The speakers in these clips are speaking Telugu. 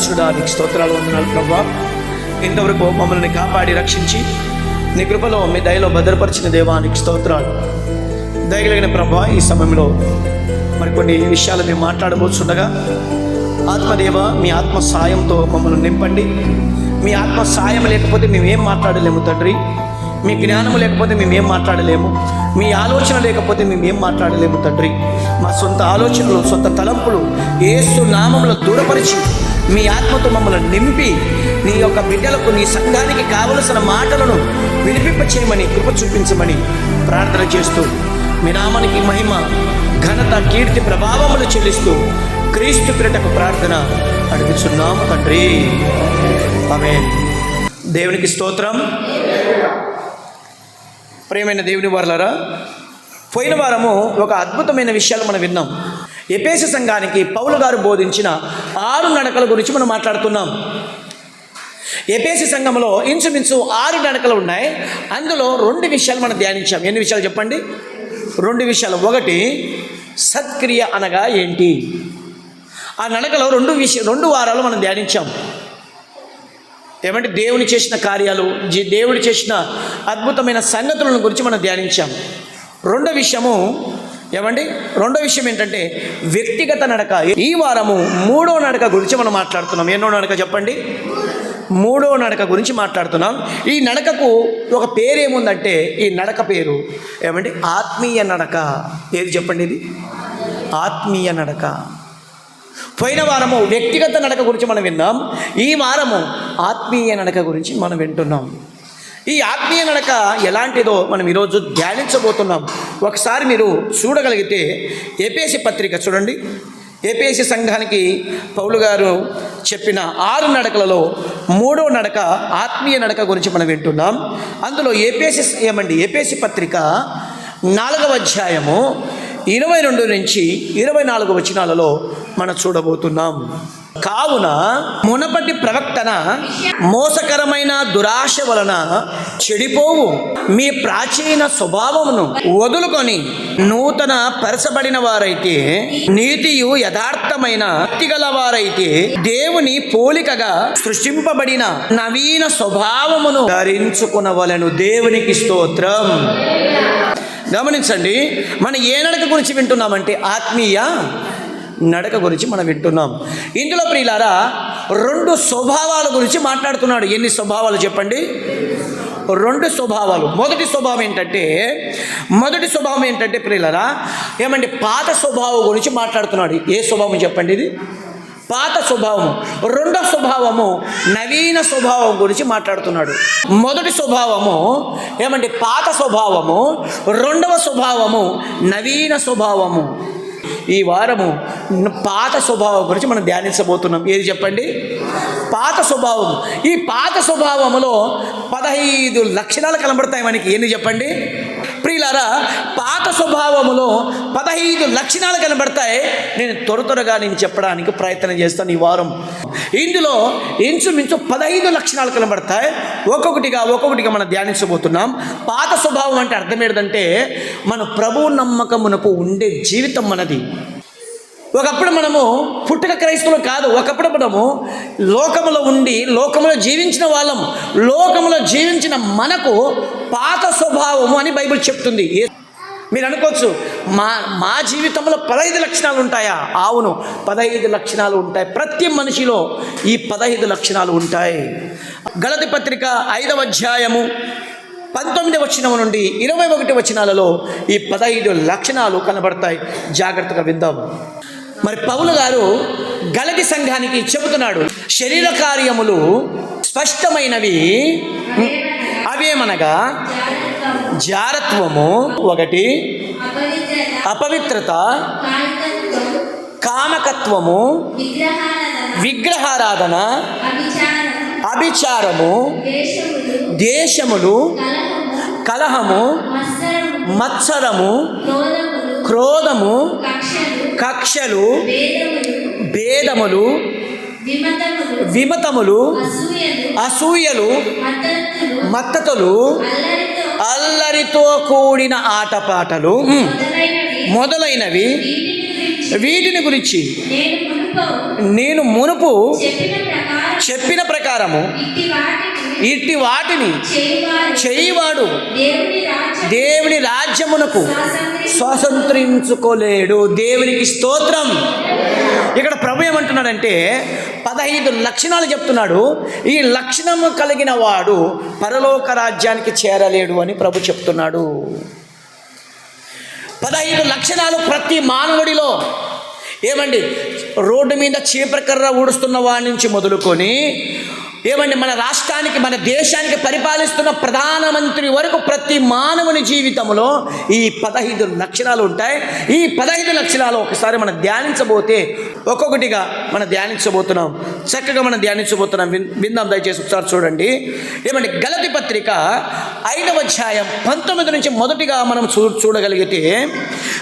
దయగలిగిన నీకు స్తోత్రాలు వందనాలు ప్రభా. ఇంతవరకు మమ్మల్ని కాపాడి రక్షించి నీ కృపలో మీ దయలో భద్రపరిచిన దేవానికి స్తోత్రాలు. దయగలిగిన ప్రభా ఈ సమయంలో మరికొన్ని విషయాలు మేము మాట్లాడబోతుండగా ఆత్మదేవ మీ ఆత్మ సాయంతో మమ్మల్ని నింపండి. మీ ఆత్మ సాయం లేకపోతే మేమేం మాట్లాడలేము తండ్రి. మీ జ్ఞానం లేకపోతే మేమేం మాట్లాడలేము. మీ ఆలోచన లేకపోతే మేమేం మాట్లాడలేము తండ్రి. మా సొంత ఆలోచనలు సొంత తలంపులు ఏసు నామంలో దూరపరిచి మీ ఆత్మతో మమ్మల్ని నింపి నీ యొక్క బిడ్డలకు నీ సంఘానికి కావలసిన మాటలను వినిపింప చేయమని కృప చూపించమని ప్రార్థన చేస్తూ మీ నామానికి మహిమ ఘనత కీర్తి ప్రభావములు చెల్లిస్తూ క్రీస్తు క్రీటకు ప్రార్థన అడిగిస్తున్నాం తండ్రి. ఆమె దేవునికి స్తోత్రం. ప్రేమైన దేవుని వారలారా పోయిన వారము ఒక అద్భుతమైన విషయాలు మనం విన్నాం. ఎపేస సంఘానికి పౌలు గారు బోధించిన ఆరు నడకల గురించి మనం మాట్లాడుతున్నాం. ఎపేసి సంఘంలో ఇంచుమించు ఆరు నడకలు ఉన్నాయి. అందులో రెండు విషయాలు మనం ధ్యానించాం. ఎన్ని విషయాలు చెప్పండి? రెండు విషయాలు. ఒకటి సత్క్రియ అనగా ఏంటి? ఆ నడకలో రెండు విష రెండు వారాలు మనం ధ్యానించాం. ఏమంటే దేవుని చేసిన కార్యాలు జీ- దేవుడు చేసిన అద్భుతమైన సంగతులను గురించి మనం ధ్యానించాం. రెండో విషయము ఏమండి? రెండో విషయం ఏంటంటే వ్యక్తిగత నడక. ఈ వారము మూడో నడక గురించి మనం మాట్లాడుతున్నాం. ఎన్నో నడక చెప్పండి? మూడో నడక గురించి మాట్లాడుతున్నాం. ఈ నడకకు ఒక పేరు ఏముందంటే ఈ నడక పేరు ఏమండి? ఆత్మీయ నడక. ఏది చెప్పండి ఇది? ఆత్మీయ నడక. పోయిన వారము వ్యక్తిగత నడక గురించి మనం విన్నాం. ఈ వారము ఆత్మీయ నడక గురించి మనం వింటున్నాం. ఈ ఆత్మీయ నడక ఎలాంటిదో మనం ఈరోజు ధ్యానించబోతున్నాం. ఒకసారి మీరు చూడగలిగితే ఏపీఎస్సి పత్రిక చూడండి. ఏపీఎస్సి సంఘానికి పౌలు గారు చెప్పిన ఆరు నడకలలో మూడో నడక ఆత్మీయ నడక గురించి మనం వింటున్నాం. అందులో ఏపీఎస్సి ఏమండి? ఏపీఎస్సి పత్రిక నాలుగవ అధ్యాయము ఇరవై రెండు నుంచి ఇరవై నాలుగు వచనాలలో మనం చూడబోతున్నాం. కావున మునపటి ప్రవక్తన మోసకరమైన దురాశ వలన చెడిపోవు. మీ ప్రాచీన స్వభావమును వదులుకొని నూతన పరచబడిన వారైతే నీతియు యథార్థమైన గల వారైతే దేవుని పోలికగా సృష్టింపబడిన నవీన స్వభావమును ధరించుకునవలను దేవునికి స్తోత్రం. గమనించండి మనం ఏనడక గురించి వింటున్నామంటే ఆత్మీయ నడక గురించి మనం వింటున్నాం. ఇందులో ప్రియులారా రెండు స్వభావాల గురించి మాట్లాడుతున్నాడు. ఎన్ని స్వభావాలు చెప్పండి? రెండు స్వభావాలు. మొదటి స్వభావం ఏంటంటే మొదటి స్వభావం ఏంటంటే ప్రియులరా ఏమంటే పాత స్వభావం గురించి మాట్లాడుతున్నాడు. ఏ స్వభావం చెప్పండి ఇది? పాత స్వభావం. రెండో స్వభావము నవీన స్వభావం గురించి మాట్లాడుతున్నాడు. మొదటి స్వభావము ఏమంటే పాత స్వభావము రెండవ స్వభావము నవీన స్వభావము. ఈ వారము పాత స్వభావం గురించి మనం ధ్యానించబోతున్నాం. ఏది చెప్పండి? పాత స్వభావం. ఈ పాత స్వభావములో పదహైదు లక్షణాలు కనబడతాయి మనకి. ఏంది చెప్పండి? ప్రియులారా పాత స్వభావములో పదహైదు లక్షణాలు కనబడతాయి. నేను త్వర త్వరగా నేను చెప్పడానికి ప్రయత్నం చేస్తాను ఈ వారం. ఇందులో ఇంచుమించు పదహైదు లక్షణాలు కనబడతాయి. ఒక్కొక్కటిగా ఒక్కొక్కటిగా మనం ధ్యానించబోతున్నాం. పాత స్వభావం అంటే అర్థం ఏంటంటే మన ప్రభు నమ్మకమునకు ఉండే జీవితం మనది. ఒకప్పుడు మనము పుట్టుక క్రైస్తవులు కాదు. ఒకప్పుడు మనము లోకములో ఉండి లోకములో జీవించిన వాళ్ళం. లోకములో జీవించిన మనకు పాత స్వభావము అని బైబిల్ చెప్తుంది. మీరు అనుకోవచ్చు మా మా జీవితంలో పదహైదు లక్షణాలు ఉంటాయా? అవును పదహైదు లక్షణాలు ఉంటాయి. ప్రతి మనిషిలో ఈ పదహైదు లక్షణాలు ఉంటాయి. గలతి పత్రిక ఐదవ అధ్యాయము పంతొమ్మిది వచనం నుండి ఇరవై ఒకటి వచనాలలో ఈ పదహైదు లక్షణాలు కనబడతాయి. జాగ్రత్తగా విందాం. మరి పౌలు గారు గలతి సంఘానికి చెబుతున్నాడు శరీర కార్యములు స్పష్టమైనవి. అవేమనగా? జారత్వము ఒకటి అపవిత్రత కామకత్వము విగ్రహారాధన అభిచారము దేశములు కలహము మత్సరము క్రోధము కక్షలు భేదములు విమతములు అసూయలు మత్తతులు అల్లరితో కూడిన ఆటపాటలు మొదలైనవి. వీటిని గురించి నేను మునుపు చెప్పిన ప్రకారము ఇట్టి వాటిని చేయివాడు దేవుని రాజ్యమునకు స్వతంత్రించుకోలేడు. దేవునికి స్తోత్రం. ఇక్కడ ప్రభు ఏమంటున్నాడంటే పదహైదు లక్షణాలు చెప్తున్నాడు. ఈ లక్షణము కలిగిన వాడు పరలోక రాజ్యానికి చేరలేడు అని ప్రభు చెప్తున్నాడు. పదహైదు లక్షణాలు ప్రతి మానవుడిలో. ఏమండి? రోడ్డు మీద చీపరకర్ర ఊడుస్తున్న వాడి నుంచి మొదలుకొని ఏమండి మన రాష్ట్రానికి మన దేశానికి పరిపాలిస్తున్న ప్రధానమంత్రి వరకు ప్రతి మానవుని జీవితంలో ఈ పదహైదు లక్షణాలు ఉంటాయి. ఈ పదహైదు లక్షణాలు ఒకసారి మనం ధ్యానించబోతే ఒక్కొక్కటిగా మనం ధ్యానించబోతున్నాం. చక్కగా మనం ధ్యానించబోతున్నాం. విన్- విందాం దయచేసి ఒకసారి చూడండి. ఏమండి గలతి పత్రిక ఐదవ అధ్యాయం పంతొమ్మిది నుంచి మొదటిగా మనం చూ చూడగలిగితే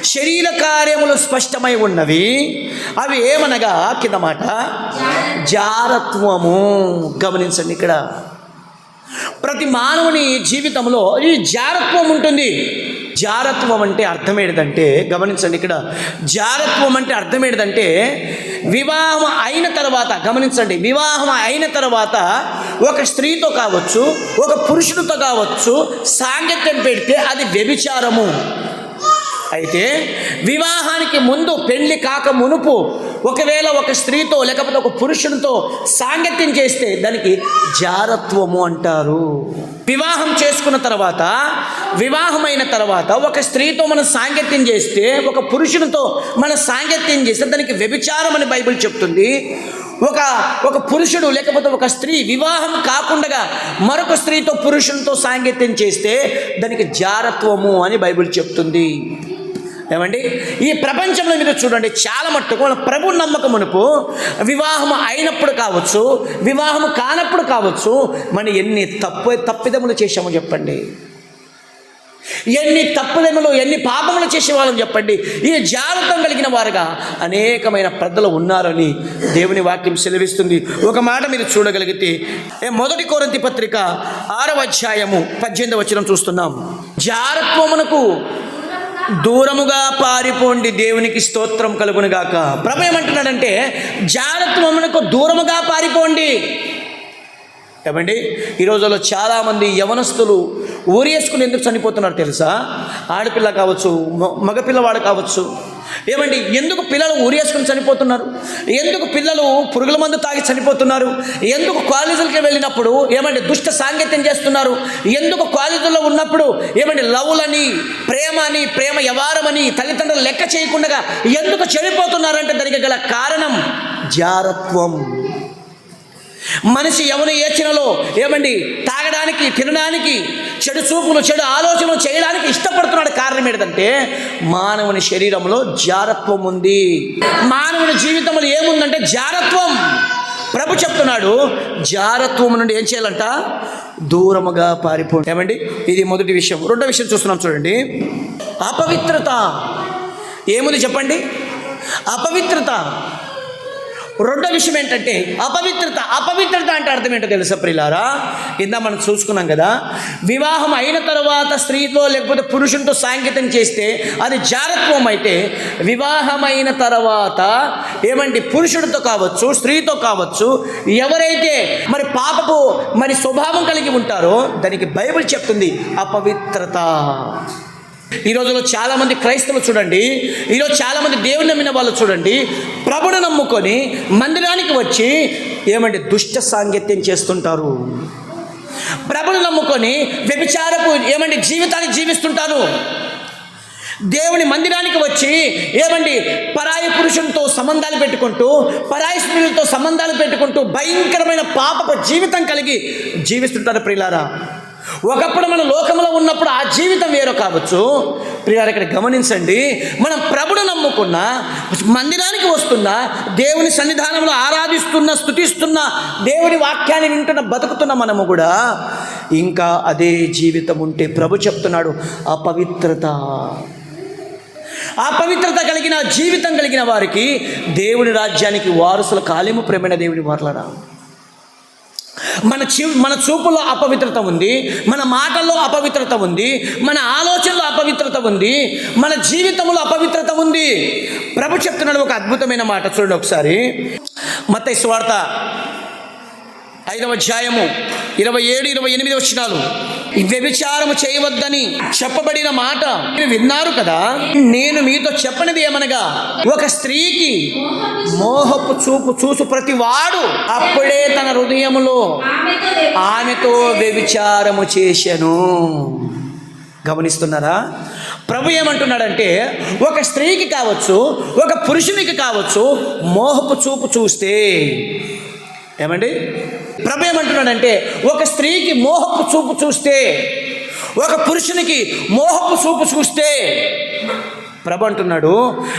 శరీర కార్యములు స్పష్టమై ఉన్నవి. అవి ఏమనగా? కింద మాట. జారత్వము. గమనించండి ఇక్కడ. ప్రతి మానవుని జీవితంలో ఈ జారత్వం ఉంటుంది. జారత్వం అంటే అర్థం ఏంటంటే గమనించండి ఇక్కడ. జారత్వం అంటే అర్థం ఏంటంటే వివాహం అయిన తర్వాత గమనించండి వివాహం అయిన తర్వాత ఒక స్త్రీతో కావచ్చు ఒక పురుషుడితో కావచ్చు సాంగత్యం పెడితే అది వ్యభిచారము. అయితే వివాహానికి ముందు పెళ్ళి కాక మునుపు ఒకవేళ ఒక స్త్రీతో లేకపోతే ఒక పురుషునితో సాంగత్యం చేస్తే దానికి జారత్వము అంటారు. వివాహం చేసుకున్న తర్వాత వివాహమైన తర్వాత ఒక స్త్రీతో మనం సాంగత్యం చేస్తే ఒక పురుషునితో మన సాంగత్యం చేస్తే దానికి వ్యభిచారం అని బైబిల్ చెప్తుంది. ఒక ఒక పురుషుడు లేకపోతే ఒక స్త్రీ వివాహం కాకుండా మరొక స్త్రీతో పురుషునితో సాంగత్యం చేస్తే దానికి జారత్వము అని బైబిల్ చెప్తుంది. ఏమండి? ఈ ప్రపంచంలో మీరు చూడండి చాలా మట్టుకు మన ప్రభు నమ్మకం అనుపు వివాహం అయినప్పుడు కావచ్చు వివాహం కానప్పుడు కావచ్చు మనం ఎన్ని తప్పు తప్పిదములు చేశామో చెప్పండి. ఎన్ని తప్పుదములు ఎన్ని పాపములు చేసేవాళ్ళని చెప్పండి. ఈ జాగ్రత్తం కలిగిన వారుగా అనేకమైన ప్రజలు ఉన్నారని దేవుని వాక్యం సెలవిస్తుంది. ఒక మాట మీరు చూడగలిగితే మొదటి కోరంతి పత్రిక ఆరవ అధ్యాయము పద్దెనిమిది వచనం చూస్తున్నాం. జారత్వమునకు దూరముగా పారిపోండి. దేవునికి స్తోత్రం కలుగునుగాక. ప్రభు ఏమంటున్నాడంటే జారత్వమునకు దూరముగా పారిపోండి. ఏమండి? ఈ రోజుల్లో చాలామంది యవనస్తులు ఊరేసుకుని ఎందుకు చనిపోతున్నారు తెలుసా? ఆడపిల్ల కావచ్చు మగపిల్లవాడు కావచ్చు. ఏమండి ఎందుకు పిల్లలు ఊరేసుకుని చనిపోతున్నారు? ఎందుకు పిల్లలు పురుగుల మందు తాగి చనిపోతున్నారు? ఎందుకు కాలేజీలకి వెళ్ళినప్పుడు ఏమండి దుష్ట సాంగత్యం చేస్తున్నారు? ఎందుకు కాలేజీల్లో ఉన్నప్పుడు ఏమండి లవ్లని ప్రేమ అని ప్రేమ వ్యవహారమని తల్లిదండ్రులు లెక్క చేయకుండా ఎందుకు చెడిపోతున్నారంటే దానికి గల కారణం జారత్వం. మనిషి ఎవరు ఏచినలో ఏమండి? తాగడానికి తినడానికి చెడు చూపులు చెడు ఆలోచనలు చేయడానికి ఇష్టపడుతున్నాడు కారణం ఏంటంటే మానవుని శరీరంలో జారత్వం ఉంది. మానవుని జీవితంలో ఏముందంటే జారత్వం. ప్రభు చెప్తున్నాడు జారత్వం నుండి ఏం చేయాలంట? దూరముగా పారిపో ఏమండి? ఇది మొదటి విషయం. రెండో విషయం చూస్తున్నాం చూడండి. అపవిత్రత. ఏముంది చెప్పండి? అపవిత్రత. రెండో విషయం ఏంటంటే అపవిత్రత. అపవిత్రత అంటే అర్థం ఏంటో తెలుసా ప్రిలారా ఇందా మనం చూసుకున్నాం కదా వివాహం అయిన తర్వాత స్త్రీతో లేకపోతే పురుషునితో సాంకేతం చేస్తే అది జారత్వం అయితే వివాహమైన తర్వాత ఏమండి పురుషుడితో కావచ్చు స్త్రీతో కావచ్చు ఎవరైతే మరి పాపకు మరి స్వభావం కలిగి ఉంటారో దానికి బైబిల్ చెప్తుంది అపవిత్రత. ఈ రోజులో చాలామంది క్రైస్తవులు చూడండి ఈరోజు చాలామంది దేవుని నమ్మిన వాళ్ళు చూడండి ప్రభుని నమ్ముకొని మందిరానికి వచ్చి ఏమంటే దుష్ట సాంగత్యం చేస్తుంటారు. ప్రభుని నమ్ముకొని వ్యభిచారపు ఏమండి జీవితాన్ని జీవిస్తుంటారు. దేవుని మందిరానికి వచ్చి ఏమండి పరాయి పురుషులతో సంబంధాలు పెట్టుకుంటూ పరాయి స్త్రీలతో సంబంధాలు పెట్టుకుంటూ భయంకరమైన పాపపు జీవితం కలిగి జీవిస్తుంటారు ప్రియులారా. ఒకప్పుడు మన లోకంలో ఉన్నప్పుడు ఆ జీవితం వేరు కావచ్చు. ప్రియారు ఇక్కడ గమనించండి మనం ప్రభుడు నమ్ముకున్న మందిరానికి వస్తున్న దేవుని సన్నిధానంలో ఆరాధిస్తున్న స్తుతిస్తున్న దేవుని వాక్యాన్ని వింటున్న బతుకుతున్న మనము కూడా ఇంకా అదే జీవితం ఉంటే ప్రభు చెప్తున్నాడు అపవిత్రత. ఆ పవిత్రత కలిగిన జీవితం కలిగిన వారికి దేవుని రాజ్యానికి వారసుల కాలేము ప్రేమైన దేవుని మాట్లాడా మన చీ మన చూపులో అపవిత్రత ఉంది మన మాటల్లో అపవిత్రత ఉంది మన ఆలోచనలో అపవిత్రత ఉంది మన జీవితంలో అపవిత్రత ఉంది. ప్రభు చెప్తున్నాడు ఒక అద్భుతమైన మాట చూడండి ఒకసారి. మత స్వార్థ ఐదవ అధ్యాయము ఇరవై ఏడు ఇరవై ఎనిమిది వచ్చినాలు వ్యభిచారము చేయవద్దని చెప్పబడిన మాట మీరు విన్నారు కదా? నేను మీతో చెప్పనిది ఏమనగా ఒక స్త్రీకి మోహపు చూపు చూసు ప్రతి వాడు అప్పుడే తన హృదయములో ఆమెతో ఆమెతో వ్యభిచారము చేశాను. గమనిస్తున్నారా? ప్రభు ఏమంటున్నాడంటే ఒక స్త్రీకి కావచ్చు ఒక పురుషునికి కావచ్చు మోహపు చూపు చూస్తే ఏమండి? ప్రభు ఏమంటున్నాడంటే ఒక స్త్రీకి మోహపు చూపు చూస్తే ఒక పురుషునికి మోహపు చూపు చూస్తే ప్రభు అంటున్నాడు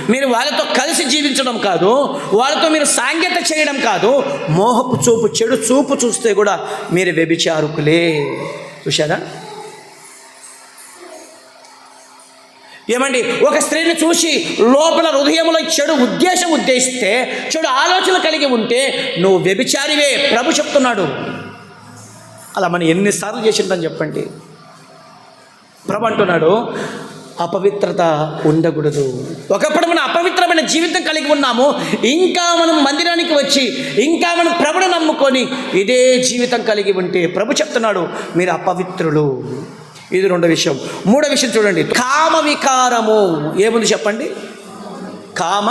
మీరు వాళ్ళతో కలిసి జీవించడం కాదు వాళ్ళతో మీరు సాంగ్యత చేయడం కాదు మోహపు చూపు చెడు చూపు చూస్తే కూడా మీరు వ్యభిచారుకులే. చూశారా? ఏమండి ఒక స్త్రీని చూసి లోపల హృదయంలో చెడు ఉద్దేశం ఉద్దేశిస్తే చెడు ఆలోచన కలిగి ఉంటే నువ్వు వ్యభిచారివే ప్రభు చెప్తున్నాడు. అలా మనం ఎన్నిసార్లు చేసిందని చెప్పండి. ప్రభు అంటున్నాడు అపవిత్రత ఉండకూడదు. ఒకప్పుడు మనం అపవిత్రమైన జీవితం కలిగి ఉన్నాము ఇంకా మనం మందిరానికి వచ్చి ఇంకా మనం ప్రభుడు నమ్ముకొని ఇదే జీవితం కలిగి ఉంటే ప్రభు చెప్తున్నాడు మీరు అపవిత్రులు. ఇది రెండో విషయం. మూడో విషయం చూడండి. కామ వికారము. ఏముంది చెప్పండి? కామ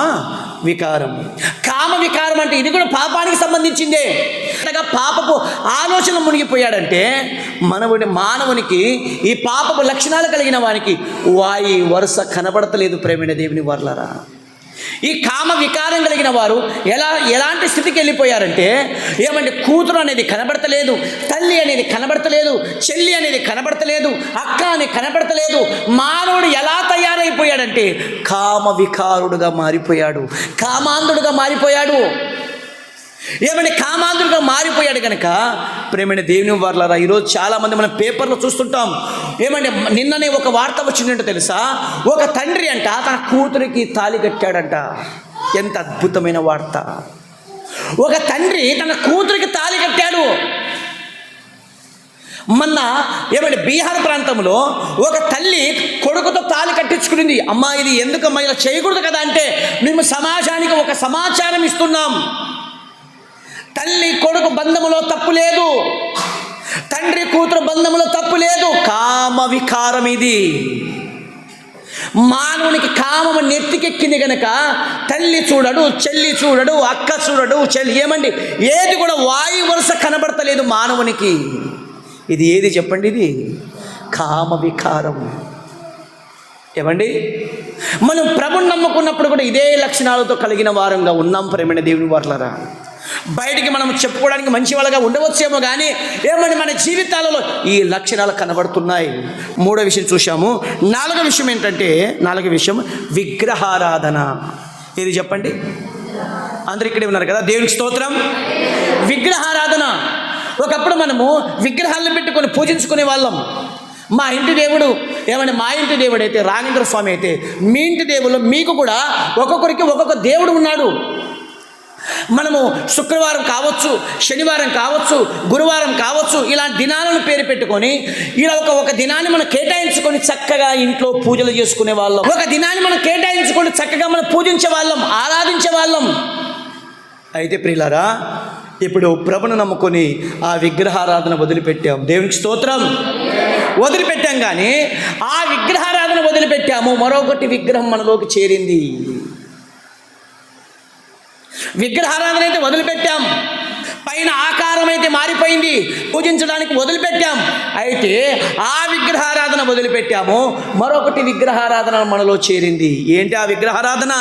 వికారం. కామ వికారం అంటే ఇది కూడా పాపానికి సంబంధించిందే. అనగా పాపపు ఆలోచన మునిగిపోయాడంటే మనవుడి మానవునికి ఈ పాపపు లక్షణాలు కలిగిన వానికి వాయి వరుస కనబడతలేదు ప్రేమైన దేవుని వర్లరా. ఈ కామ వికారం కలిగిన వారు ఎలా ఎలాంటి స్థితికి వెళ్ళిపోయారంటే ఏమంటే కూతురు అనేది కనబడతలేదు తల్లి అనేది కనబడతలేదు చెల్లి అనేది కనబడతలేదు అక్క అనేది కనబడతలేదు మానవుడు ఎలా తయారైపోయాడంటే కామ వికారుడుగా మారిపోయాడు కామాంధుడుగా మారిపోయాడు. ఏమంటే కామాంధుడుగా మారిపోయాడు కనుక ప్రేమైన దేవుని వర్లరా ఈరోజు చాలామంది మనం పేపర్లో చూస్తుంటాం. ఏమంటే నిన్ననే ఒక వార్త వచ్చిందంటే తెలుసా? ఒక తండ్రి అంట తన కూతురికి తాళి కట్టాడంట. ఎంత అద్భుతమైన వార్త. ఒక తండ్రి తన కూతురికి తాళి కట్టాడు. మొన్న ఏమంటే బీహార్ ప్రాంతంలో ఒక తల్లి కొడుకుతో తాళి కట్టించుకునింది. అమ్మా ఇది ఎందుకమ్మా ఇలా చేయకూడదు కదా అంటే మేము సమాజానికి ఒక సమాచారం ఇస్తున్నాం. తల్లి కొడుకు బంధములో తప్పు లేదు. తండ్రి కూతురు బంధములో తప్పు లేదు. కామ వికారం ఇది. మానవునికి కామము నెత్తికెక్కింది గనక తల్లి చూడడు చెల్లి చూడడు అక్క చూడడు చెల్లి ఏమండి? ఏది కూడా వాయు వరుస కనబడతలేదు మానవునికి. ఇది ఏది చెప్పండి ఇది? కామ వికారం. ఏమండి? మనం ప్రభుని నమ్ముకున్నప్పుడు కూడా ఇదే లక్షణాలతో కలిగిన వారంగా ఉన్నాం ప్రేమైన దేవుని వర్లరా. బయటికి మనం చెప్పుకోవడానికి మంచి వాళ్ళగా ఉండవచ్చేమో కానీ ఏమని మన జీవితాలలో ఈ లక్షణాలు కనబడుతున్నాయి. మూడో విషయం చూసాము నాలుగో విషయం ఏంటంటే నాలుగో విషయం విగ్రహారాధన. ఏది చెప్పండి? అందరు ఇక్కడే ఉన్నారు కదా? దేవునికి స్తోత్రం. విగ్రహారాధన. ఒకప్పుడు మనము విగ్రహాలను పెట్టుకొని పూజించుకునే వాళ్ళం. మా ఇంటి దేవుడు ఏమంటే మా ఇంటి దేవుడు అయితే రాఘేంద్ర స్వామి అయితే మీ ఇంటి దేవుడు మీకు కూడా ఒక్కొక్కరికి ఒక్కొక్క దేవుడు ఉన్నాడు. మనము శుక్రవారం కావచ్చు శనివారం కావచ్చు గురువారం కావచ్చు ఇలాంటి దినాలను పేరు పెట్టుకొని ఇలా ఒక ఒక దినాన్ని మనం కేటాయించుకొని చక్కగా ఇంట్లో పూజలు చేసుకునే వాళ్ళం. ఒక దినాన్ని మనం కేటాయించుకొని చక్కగా మనం పూజించే వాళ్ళం ఆరాధించే వాళ్ళం. అయితే ప్రియులారా ఇప్పుడు ప్రభును నమ్ముకొని ఆ విగ్రహారాధన వదిలిపెట్టాం. దేవునికి స్తోత్రం. వదిలిపెట్టాం కానీ ఆ విగ్రహారాధన వదిలిపెట్టాము. మరొకటి విగ్రహం మనలోకి చేరింది. విగ్రహారాధన అయితే వదిలిపెట్టాం. పైన ఆకారం అయితే మారిపోయింది. పూజించడానికి వదిలిపెట్టాం. అయితే ఆ విగ్రహారాధన వదిలిపెట్టాము. మరొకటి విగ్రహారాధన మనలో చేరింది. ఏంటి ఆ విగ్రహారాధన?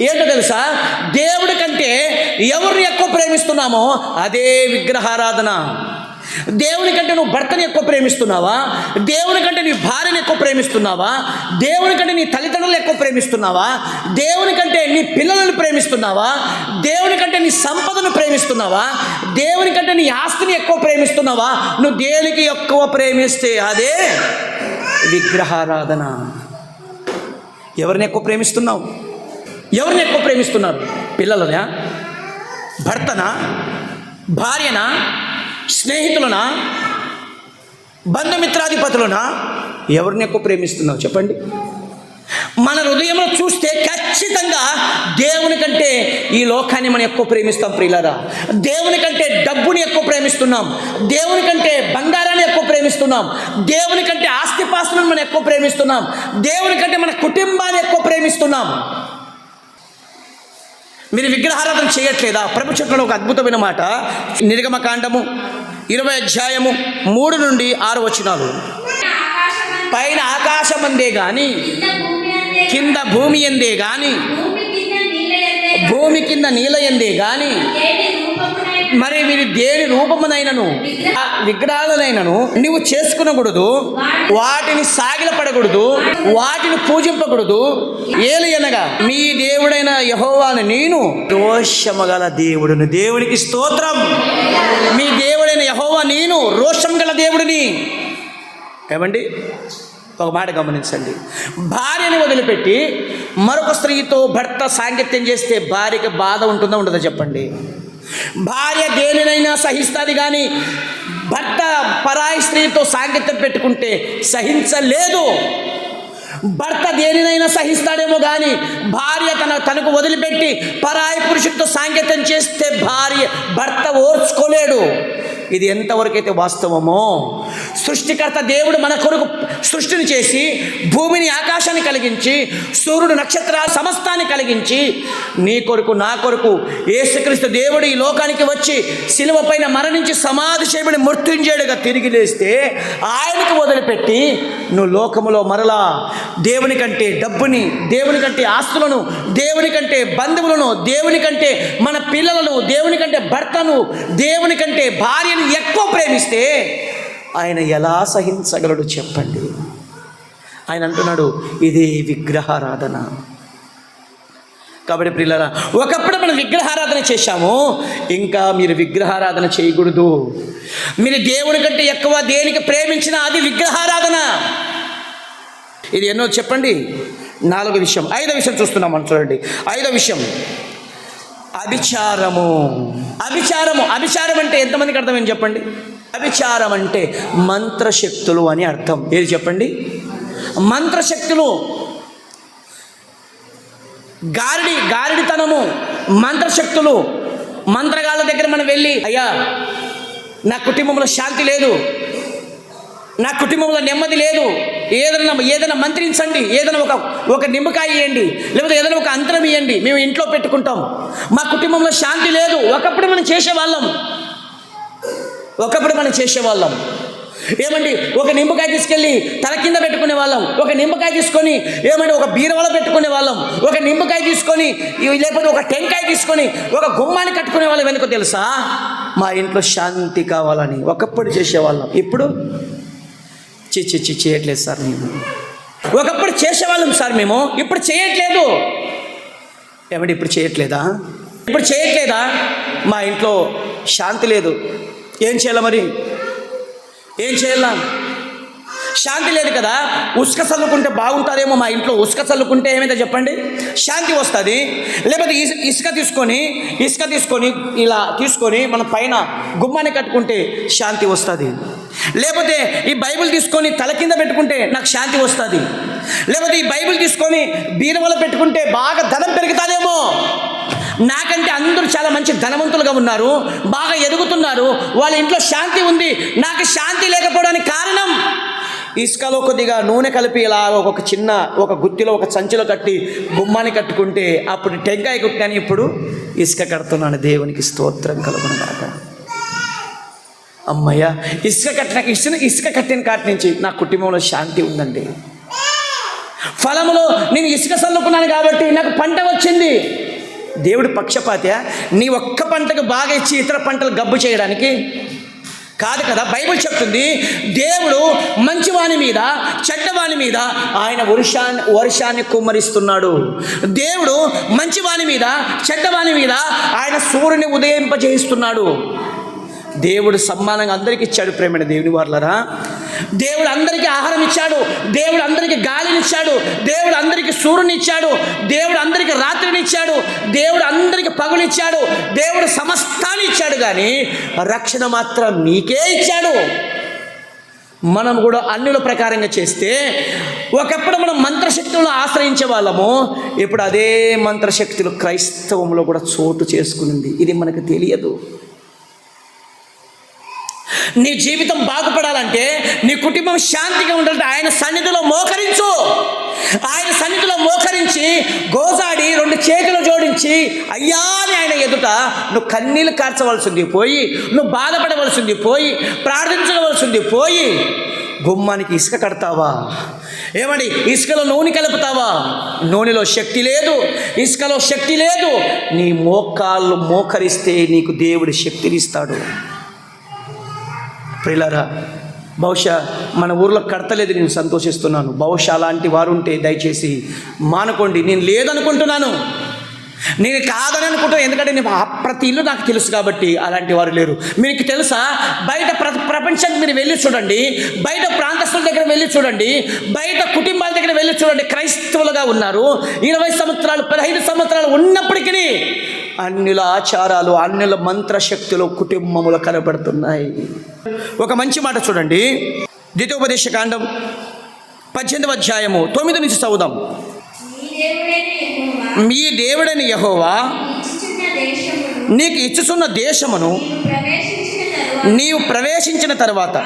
ఏంటో తెలుసా? దేవుడి కంటే ఎవరిని ఎక్కువ ప్రేమిస్తున్నామో అదే విగ్రహారాధన. దేవుని కంటే నువ్వు భర్తని ఎక్కువ ప్రేమిస్తున్నావా? దేవుని కంటే నీ భార్యని ఎక్కువ ప్రేమిస్తున్నావా? దేవుని కంటే నీ తల్లిదండ్రులు ఎక్కువ ప్రేమిస్తున్నావా? దేవుని కంటే నీ పిల్లలను ప్రేమిస్తున్నావా? దేవుని కంటే నీ సంపదను ప్రేమిస్తున్నావా? దేవుని కంటే నీ ఆస్తిని ఎక్కువ ప్రేమిస్తున్నావా? నువ్వు దేనికి ఎక్కువ ప్రేమిస్తే అదే విగ్రహారాధన. ఎవరిని ఎక్కువ ప్రేమిస్తున్నావు? ఎవరిని ఎక్కువ ప్రేమిస్తున్నారు? పిల్లలనా? భర్తనా? భార్యనా? స్నేహితులనా? బంధుమిత్రాధిపతులనా? ఎవరిని ఎక్కువ ప్రేమిస్తున్నావు చెప్పండి. మన హృదయంలో చూస్తే ఖచ్చితంగా దేవుని కంటే ఈ లోకాన్ని మనం ఎక్కువ ప్రేమిస్తాం ప్రియులరా. దేవుని కంటే డబ్బుని ఎక్కువ ప్రేమిస్తున్నాం. దేవుని కంటే బంగారాన్ని ఎక్కువ ప్రేమిస్తున్నాం. దేవుని కంటే ఆస్తిపాస్తులను మనం ఎక్కువ ప్రేమిస్తున్నాం. దేవుని కంటే మన కుటుంబాన్ని ఎక్కువ ప్రేమిస్తున్నాం. మీరు విగ్రహారాధన చేయట్లేదా? ప్రభు చెప్పిన ఒక అద్భుతమైన మాట. నిర్గమకాండము ఇరవై అధ్యాయము మూడు నుండి ఆరు వచనాలు. పైన ఆకాశమందే కానీ కింద భూమి కింద భూమి ఎందే కానీ భూమి కింద నీల ఎందే కానీ మరి మీరు దేని రూపమునైనను విగ్రహాలనైనను నువ్వు చేసుకునకూడదు వాటిని సాగిలపడకూడదు వాటిని పూజింపకూడదు. ఏలి అనగా మీ దేవుడైన యహోవాను నేను రోషము గల దేవుడును. దేవునికి స్తోత్రం. మీ దేవుడైన యహోవా నేను రోషం గల దేవుడిని. ఏమండి? ఒక మాట గమనించండి. భార్యని వదిలిపెట్టి మరొక స్త్రీతో భర్త సాంగత్యం చేస్తే భార్యకి బాధ ఉంటుందా ఉండదా చెప్పండి. భార్య దేనినైనా సహిస్తుంది కానీ భర్త పరాయి స్త్రీతో సాంగత్యం పెట్టుకుంటే సహించలేదు. భర్త దేనినైనా సహిస్తాడేమో కానీ భార్య తన తనకు వదిలిపెట్టి పరాయి పురుషుడితో సాంగత్యం చేస్తే భార్య భర్త ఓర్చుకోలేడు. ఇది ఎంతవరకైతే వాస్తవమో సృష్టికర్త దేవుడు మన కొరకు సృష్టిని చేసి భూమిని ఆకాశాన్ని కలిగించి సూర్యుడు నక్షత్రాల సమస్తాన్ని కలిగించి నీ కొరకు నా కొరకు యేసుక్రీస్తు దేవుడు ఈ లోకానికి వచ్చి శిలువ పైన మరణించి సమాధి చేయబడి మృత్యుంజేడుగా తిరిగి లేస్తే ఆయనకు వదిలిపెట్టి నువ్వు లోకములో మరలా దేవుని కంటే డబ్బుని దేవుని కంటే ఆస్తులను దేవుని కంటే బంధువులను దేవుని కంటే మన పిల్లలను దేవుని కంటే భర్తను దేవుని కంటే భార్యను ఎక్కువ ప్రేమిస్తే ఆయన ఎలా సహించగలడు చెప్పండి. ఆయన అంటున్నాడు ఇది విగ్రహారాధన. కాబట్టి ప్రిల్లరా ఒకప్పుడు మనం విగ్రహారాధన చేశాము ఇంకా మీరు విగ్రహారాధన చేయకూడదు. మీరు దేవుని కంటే ఎక్కువ దేనికి ప్రేమించిన అది విగ్రహారాధన. ఇది ఎన్నో చెప్పండి? నాలుగో విషయం. ఐదో విషయం చూస్తున్నాం మనం చూడండి. ఐదో విషయం. అభిచారము. అభిచారము. అభిచారం అంటే ఎంతమందికి అర్థమైంది చెప్పండి? అభిచారం అంటే మంత్రశక్తులు అని అర్థం. ఏది చెప్పండి? మంత్రశక్తులు. గారిడి గారిడితనము మంత్రశక్తులు. మంత్రగాళ్ళ దగ్గర మనం వెళ్ళి అయ్యా నా కుటుంబంలో శాంతి లేదు. నా కుటుంబంలో నెమ్మది లేదు. ఏదైనా ఏదైనా మంత్రించండి. ఏదైనా ఒక ఒక నిమ్మకాయ ఇవ్వండి లేకపోతే ఏదైనా ఒక అంతరం ఇవ్వండి మేము ఇంట్లో పెట్టుకుంటాం. మా కుటుంబంలో శాంతి లేదు. ఒకప్పుడు మనం చేసేవాళ్ళం. ఒకప్పుడు మనం చేసేవాళ్ళం. ఏమండి ఒక నిమ్మకాయ తీసుకెళ్ళి తల కింద పెట్టుకునే వాళ్ళం. ఒక నిమ్మకాయ తీసుకొని ఏమండి ఒక బీరవల పెట్టుకునే వాళ్ళం. ఒక నిమ్మకాయ తీసుకొని ఇవి లేకపోతే ఒక టెంకాయ తీసుకొని ఒక గుమ్మాన్ని కట్టుకునే వాళ్ళం. వెనుక తెలుసా? మా ఇంట్లో శాంతి కావాలని ఒకప్పుడు చేసేవాళ్ళం ఇప్పుడు? చి చి చి చేయట్లేదు సార్ మేము. ఒకప్పుడు చేసేవాళ్ళం సార్ మేము. ఇప్పుడు చేయట్లేదు. ఏమండి ఇప్పుడు చేయట్లేదా? ఇప్పుడు చేయట్లేదా? మా ఇంట్లో శాంతి లేదు. ఏం చేయాలి మరి? ఏం చేయాలా? శాంతి లేదు కదా? ఉసుక చల్లుకుంటే బాగుంటుందేమో మా ఇంట్లో ఉసుక చల్లుకుంటే ఏమైతే చెప్పండి. శాంతి వస్తుంది. లేకపోతే ఇసుక తీసుకొని ఇసుక తీసుకొని ఇలా తీసుకొని మన పైన గుమ్మాన్ని కట్టుకుంటే శాంతి వస్తుంది. లేకపోతే ఈ బైబిల్ తీసుకొని తల కింద పెట్టుకుంటే నాకు శాంతి వస్తుంది. లేకపోతే ఈ బైబిల్ తీసుకొని బీరవలో పెట్టుకుంటే బాగా ధనం పెరుగుతుందేమో. నాకంటే అందరూ చాలా మంచి ధనవంతులుగా ఉన్నారు బాగా ఎదుగుతున్నారు వాళ్ళ ఇంట్లో శాంతి ఉంది నాకు శాంతి లేకపోవడానికి కారణం. ఇసుకలో కొద్దిగా నూనె కలిపి ఇలా ఒక చిన్న ఒక గుత్తిలో ఒక సంచిలో కట్టి గుమ్మాన్ని కట్టుకుంటే అప్పుడు టెంకాయ కుట్టాను ఇప్పుడు ఇసుక కడుతున్నాను దేవునికి స్తోత్రం కలుగునగాక అమ్మయ్య ఇసుక కట్టిన ఇసుక ఇసుక కట్టిన కాటి నుంచి నా కుటుంబంలో శాంతి ఉందండి. ఫలములో నేను ఇసుక చల్లుకున్నాను కాబట్టి నాకు పంట వచ్చింది. దేవుడు పక్షపాత్యా నీ ఒక్క పంటకు బాగా ఇచ్చి ఇతర పంటలు గబ్బు చేయడానికి? కాదు కదా బైబిల్ చెప్తుంది దేవుడు మంచివాని మీద చెడ్డవాని మీద ఆయన వర్షాన్ని వర్షాన్ని కుమ్మరిస్తున్నాడు. దేవుడు మంచివాని మీద చెడ్డవాని మీద ఆయన సూర్యుని ఉదయింపజేయిస్తున్నాడు. దేవుడు సమ్మానంగా అందరికీ ఇచ్చాడు ప్రేమైన దేవుని వాళ్ళరా దేవుడు అందరికీ ఆహారం ఇచ్చాడు దేవుడు అందరికీ గాలిని ఇచ్చాడు దేవుడు అందరికీ సూర్యుని ఇచ్చాడు దేవుడు అందరికీ రాత్రిని ఇచ్చాడు దేవుడు అందరికీ పగులిచ్చాడు దేవుడు సమస్తాన్ని ఇచ్చాడు కానీ రక్షణ మాత్రం నీకే ఇచ్చాడు. మనం కూడా అన్నుల ప్రకారంగా చేస్తే ఒకప్పుడు మనం మంత్రశక్తులను ఆశ్రయించే వాళ్ళము ఇప్పుడు అదే మంత్రశక్తులు క్రైస్తవంలో కూడా చోటు చేసుకునింది. ఇది మనకు తెలియదు. నీ జీవితం బాగుపడాలంటే నీ కుటుంబం శాంతిగా ఉండాలంటే ఆయన సన్నిధిలో మోకరించు. ఆయన సన్నిధిలో మోకరించి గోజాడి రెండు చేతులు జోడించి అయ్యా అని ఆయన ఎదుట నువ్వు కన్నీళ్ళు కార్చవలసింది పోయి నువ్వు బాధపడవలసింది పోయి ప్రార్థించవలసింది పోయి గుమ్మానికి ఇసుక కడతావా? ఏమండి ఇసుకలో నూనె కలుపుతావా? నూనెలో శక్తి లేదు ఇసుకలో శక్తి లేదు. నీ మోకాళ్ళు మోకరిస్తే నీకు దేవుడి శక్తిని ఇస్తాడు ప్రిలరా బహుశా మన ఊర్లో కడతలేదు నేను సంతోషిస్తున్నాను. బహుశా అలాంటి వారు ఉంటే దయచేసి మానుకోండి. నేను లేదనుకుంటున్నాను. నేను కాదని అనుకుంటాను ఎందుకంటే నేను ప్రతి ఇల్లు నాకు తెలుసు కాబట్టి అలాంటి వారు లేరు. మీకు తెలుసా? బయట ప్ర ప్రపంచానికి మీరు వెళ్ళి చూడండి. బయట ప్రాంతస్తుల దగ్గర వెళ్ళి చూడండి. బయట కుటుంబాల దగ్గర వెళ్ళి చూడండి. క్రైస్తవులుగా ఉన్నారు. ఇరవై సంవత్సరాలు పదహైదు సంవత్సరాలు ఉన్నప్పటికీ అన్యుల ఆచారాలు అన్యుల మంత్రశక్తులు కుటుంబములు కనబడుతున్నాయి. ఒక మంచి మాట చూడండి. ద్వితోపదేశ కాండం పద్దెనిమిదవ అధ్యాయము తొమ్మిది నుంచి చదువుదాం. దేవుడైన మీ దేవుడని యహోవా నీకు ఇచ్చుచున్న దేశమును నీవు ప్రవేశించిన తర్వాత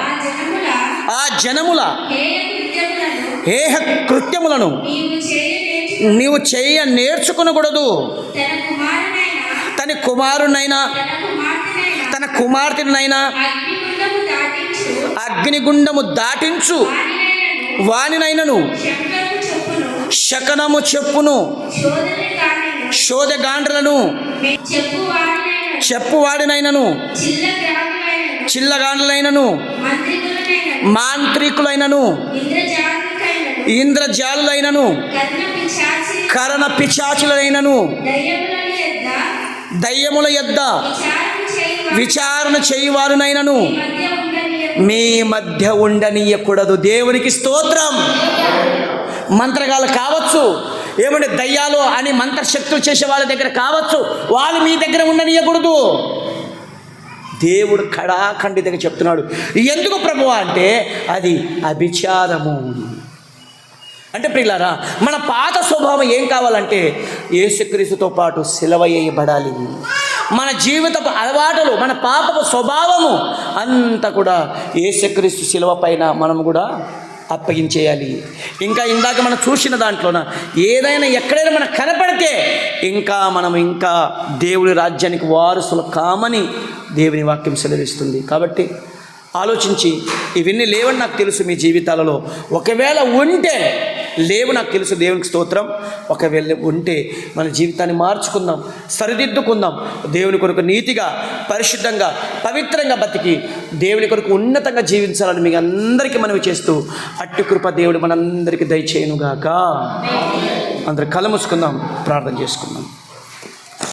ఆ జనముల కృత్యములను ఏహ కృత్యములను నీవు నీవు చేయ నేర్చుకునకూడదు. తన కుమారునైనా తన కుమార్తెనైనా అగ్నిగుండము దాటించు వానినైనను శకనము చెప్పును శోధగాండ్రలను చెప్పువాడినైనను చిల్లగాండ్రలైనను మాంత్రికులైనను ఇంద్రజాలులైనను కరణ పిచాచులైనను దయ్యముల యొద్ద విచారణ చేయువారునైనను మీ మధ్య ఉండనీయకూడదు. దేవునికి స్తోత్రం. మంత్రగాలు కావచ్చు ఏమంటే దయ్యాలు అని మంత్రశక్తులు చేసే వాళ్ళ దగ్గర కావచ్చు వాళ్ళు మీ దగ్గర ఉండనీయకూడదు. దేవుడు కడాఖండి దగ్గర చెప్తున్నాడు. ఎందుకు ప్రభు అంటే అది అభిచారము. అంటే ప్రియులారా మన పాత స్వభావం ఏం కావాలంటే యేసుక్రీస్తుతో పాటు సిలవ వేయబడాలి. మన జీవితపు అలవాటులు మన పాపపు స్వభావము అంతా కూడా యేసుక్రీస్తు శిలవ పైన మనం కూడా అప్పగించేయాలి. ఇంకా ఇందాక మనం చూసిన దాంట్లోన ఏదైనా ఎక్కడైనా మనకు కనపడితే ఇంకా మనం ఇంకా దేవుడి రాజ్యానికి వారసులు కామని దేవుని వాక్యం సెలవిస్తుంది. కాబట్టి ఆలోచించి ఇవన్నీ లేవని నాకు తెలుసు మీ జీవితాలలో. ఒకవేళ ఉంటే లేవు నాకు తెలుసు దేవునికి స్తోత్రం. ఒకవేళ ఉంటే మన జీవితాన్ని మార్చుకుందాం సరిదిద్దుకుందాం. దేవుని కొరకు నీతిగా పరిశుద్ధంగా పవిత్రంగా బతికి దేవుని కొరకు ఉన్నతంగా జీవించాలని మీకు అందరికీ మనవి చేస్తూ అట్టి కృప దేవుడు మనందరికీ దయచేయనుగాక. అందరు కలముసుకుందాం ప్రార్థన చేసుకుందాం.